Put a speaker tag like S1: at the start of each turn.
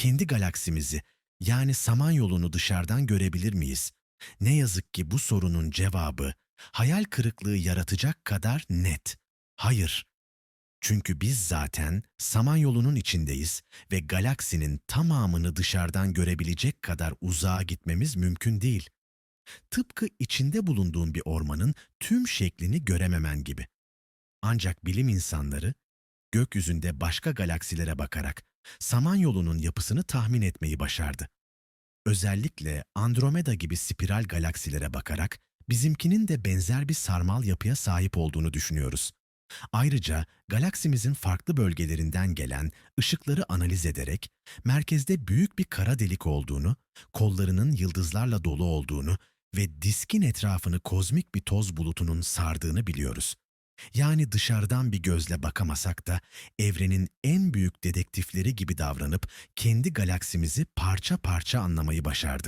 S1: kendi galaksimizi yani Samanyolu'nu dışarıdan görebilir miyiz? Ne yazık ki bu sorunun cevabı hayal kırıklığı yaratacak kadar net. Hayır. Çünkü biz zaten Samanyolu'nun içindeyiz ve galaksinin tamamını dışarıdan görebilecek kadar uzağa gitmemiz mümkün değil. Tıpkı içinde bulunduğun bir ormanın tüm şeklini görememen gibi. Ancak bilim insanları gökyüzünde başka galaksilere bakarak Samanyolu'nun yapısını tahmin etmeyi başardı. Özellikle Andromeda gibi spiral galaksilere bakarak bizimkinin de benzer bir sarmal yapıya sahip olduğunu düşünüyoruz. Ayrıca galaksimizin farklı bölgelerinden gelen ışıkları analiz ederek merkezde büyük bir kara delik olduğunu, kollarının yıldızlarla dolu olduğunu ve diskin etrafını kozmik bir toz bulutunun sardığını biliyoruz. Yani dışarıdan bir gözle bakamasak da evrenin en büyük dedektifleri gibi davranıp kendi galaksimizi parça parça anlamayı başardık.